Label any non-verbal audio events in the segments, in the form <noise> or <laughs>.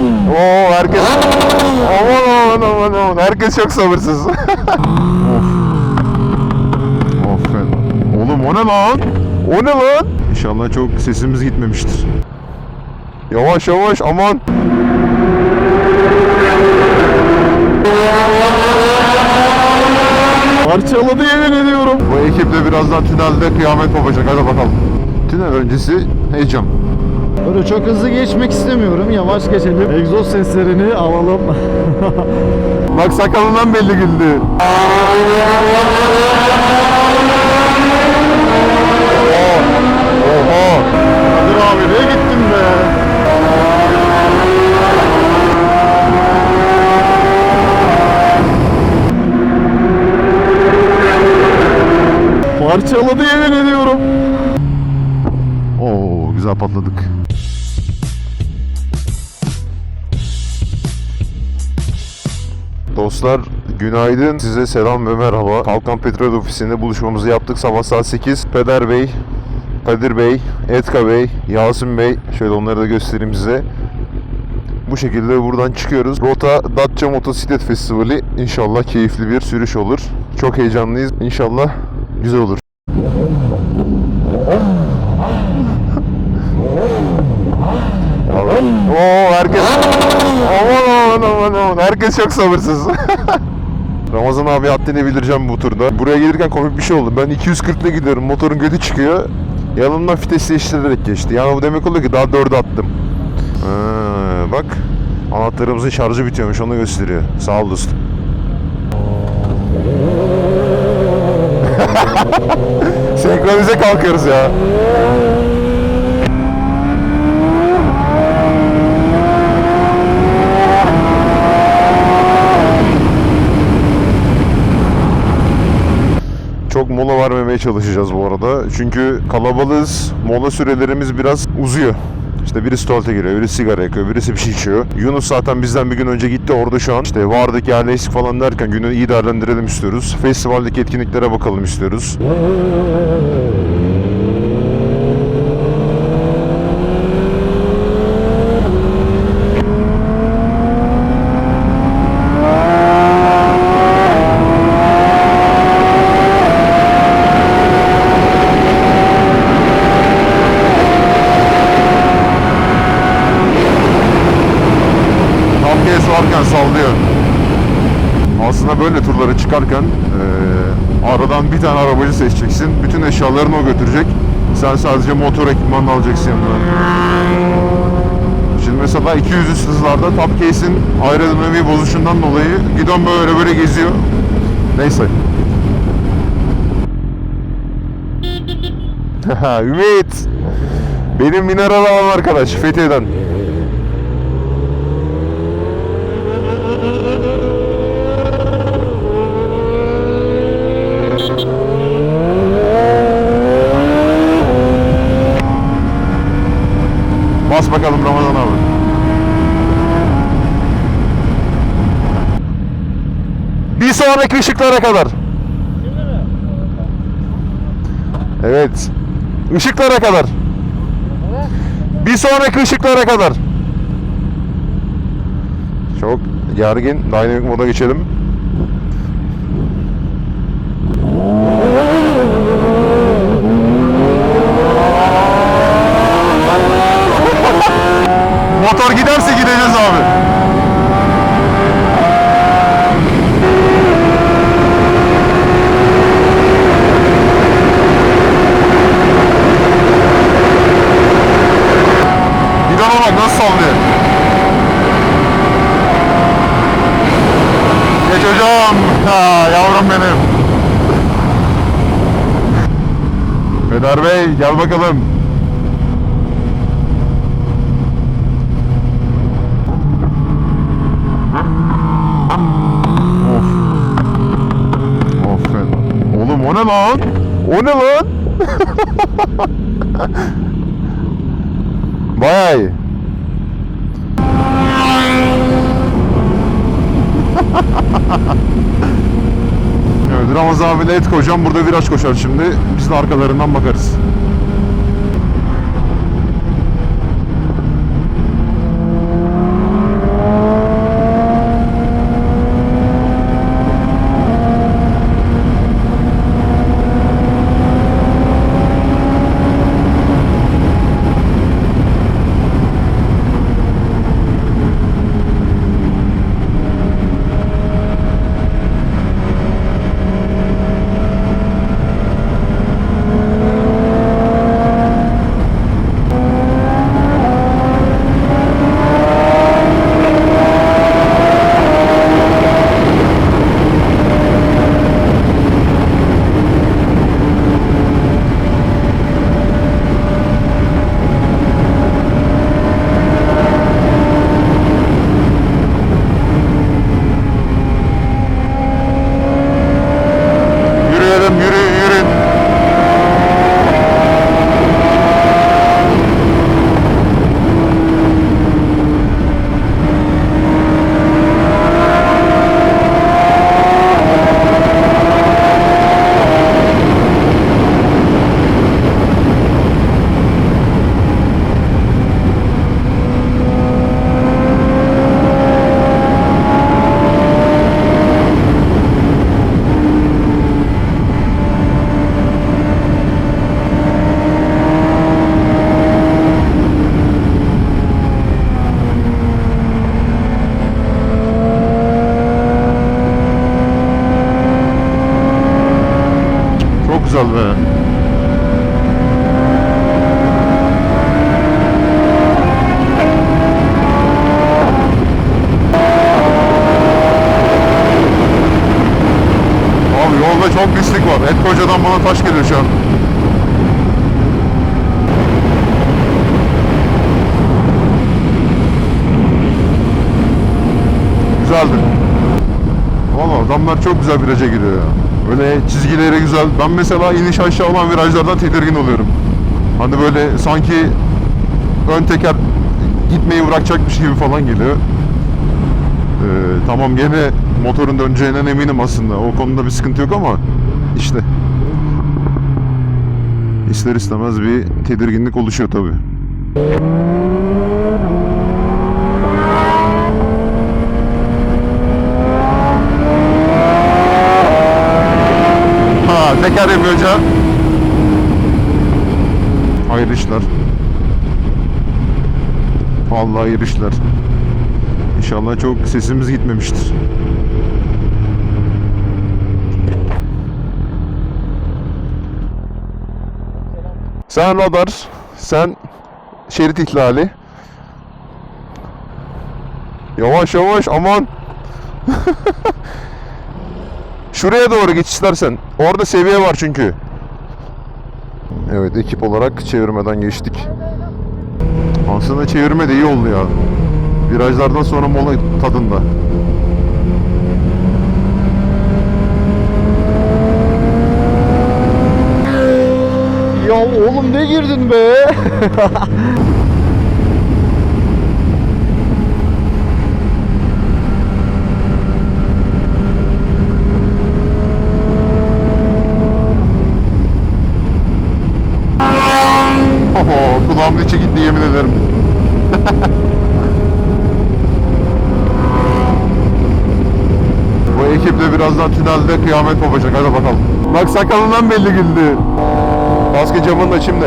Oo herkes aman aman aman aman herkes çok sabırsız. <laughs> of. Of. Oğlum o ne lan? O ne lan? İnşallah çok sesimiz gitmemiştir. Yavaş yavaş aman. Parçaladı yemin ediyorum. Bu ekiple birazdan tünelde kıyamet kopacak. Hadi bakalım. Tünel öncesi heyecan. Böyle çok hızlı geçmek istemiyorum. Yavaş geçelim. Egzoz seslerini alalım. <laughs> Bak sakalından belli güldü. Dostlar günaydın. Size selam ve merhaba. Kalkan Petrol Ofisi'nde buluşmamızı yaptık. Sabah saat 8. Peder Bey, Kadir Bey, Etka Bey, Yasin Bey. Şöyle onları da göstereyim size. Bu şekilde buradan çıkıyoruz. Rota Datça Motosiklet Festivali. İnşallah keyifli bir sürüş olur. Çok heyecanlıyız. İnşallah güzel olur. <laughs> Oo herkes aman aman aman aman herkes çok sabırsız. <laughs> Ramazan abi haddini bildireceğim bu turda. Buraya gelirken komik bir şey oldu. Ben 240 ile gidiyorum. Motorun götü çıkıyor. Yanımdan vites değiştirerek geçti. Yani bu demek oluyor ki daha 4'e attım. Ha, bak anahtarımızın şarjı bitiyormuş onu gösteriyor. Sağ ol dostum. <laughs> Senkronize kalkıyoruz ya. Çok mola vermemeye çalışacağız bu arada. Çünkü kalabalığız. Mola sürelerimiz biraz uzuyor. İşte birisi tuvalete giriyor, birisi sigara yakıyor, birisi bir şey içiyor. Yunus zaten bizden bir gün önce gitti orada şu an. İşte vardık yerleştik falan derken günü iyi değerlendirelim istiyoruz. Festivaldeki etkinliklere bakalım istiyoruz. Varken sallıyor. Aslında böyle turlara çıkarken eee, aradan bir tane arabacı seçeceksin. Bütün eşyalarını o götürecek. Sen sadece motor ekipmanını alacaksın yanına. Şimdi mesela 200 üst hızlarda top case'in aerodinamiği bozuşundan dolayı gidon böyle böyle geziyor. Neyse. <laughs> Ümit. Benim mineral alan arkadaş Fethiye'den. Bas bakalım Ramazan abi. Bir sonraki ışıklara kadar. Evet. Işıklara kadar. Bir sonraki ışıklara kadar. Çok gergin. Dynamic moda geçelim. Motor giderse gideceğiz abi. Gidona bak nasıl sallıyor. Geç hocam. Ha, yavrum benim. Peder Bey gel bakalım. Lan? O ne lan? <laughs> İyi. evet Ramazan abiyle et koyacağım. Burada viraj koşar şimdi. Biz de arkalarından bakarız. Trafik var. Et kocadan bana taş geliyor şu an. Güzeldi. Valla adamlar çok güzel viraja giriyor ya. Böyle çizgileri güzel. Ben mesela iniş aşağı olan virajlardan tedirgin oluyorum. Hani böyle sanki ön teker gitmeyi bırakacakmış gibi falan geliyor. Ee, tamam gene motorun döneceğinden eminim aslında. O konuda bir sıkıntı yok ama işte ister istemez bir tedirginlik oluşuyor tabii. Ha teker yapınca Hayırlı işler. Vallahi hayırlı işler. İnşallah çok sesimiz gitmemiştir. Sen radar, sen şerit ihlali. Yavaş yavaş aman. <laughs> Şuraya doğru geç istersen. Orada seviye var çünkü. Evet ekip olarak çevirmeden geçtik. Aslında çevirme de iyi oldu ya. Virajlardan sonra mola tadında. Ya oğlum ne girdin be? Kulağımın içi gitti yemin ederim. Bu ekiple birazdan tünelde kıyamet kopacak. Hadi bakalım. Bak sakalından belli güldü. Kaskı camını da şimdi.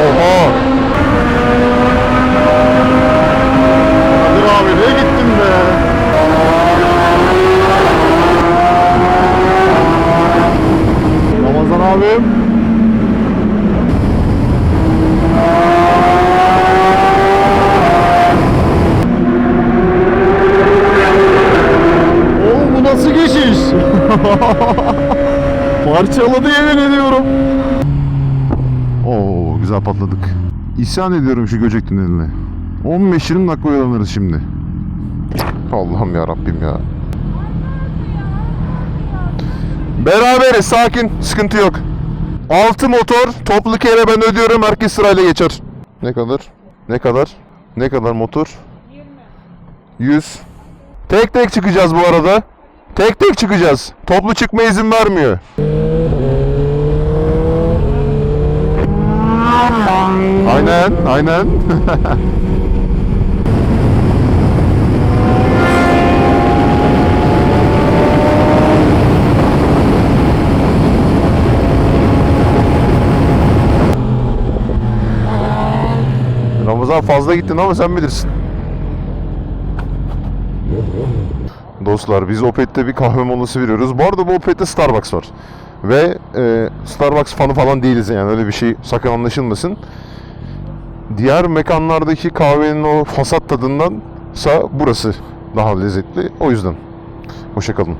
Oha! Dur abi ne gittin be? Ramazan abim. Oğlum bu nasıl geçiş? <laughs> Parçaladı yemin ediyorum. Oo güzel patladık. İsyan ediyorum şu Göcek tüneline. 15-20 dakika oyalanırız şimdi. Allah'ım ya Rabbim ya. Beraberiz sakin sıkıntı yok. 6 motor toplu kere ben ödüyorum herkes sırayla geçer. Ne kadar? Ne kadar? Ne kadar motor? 100. Tek tek çıkacağız bu arada. Tek tek çıkacağız. Toplu çıkma izin vermiyor. Aynen, aynen. <laughs> Ramazan fazla gittin ama sen bilirsin. Dostlar biz Opet'te bir kahve molası veriyoruz. Bu arada bu Opet'te Starbucks var. Ve e, Starbucks fanı falan değiliz yani öyle bir şey sakın anlaşılmasın. Diğer mekanlardaki kahvenin o fasat tadındansa burası daha lezzetli. O yüzden. Hoşçakalın.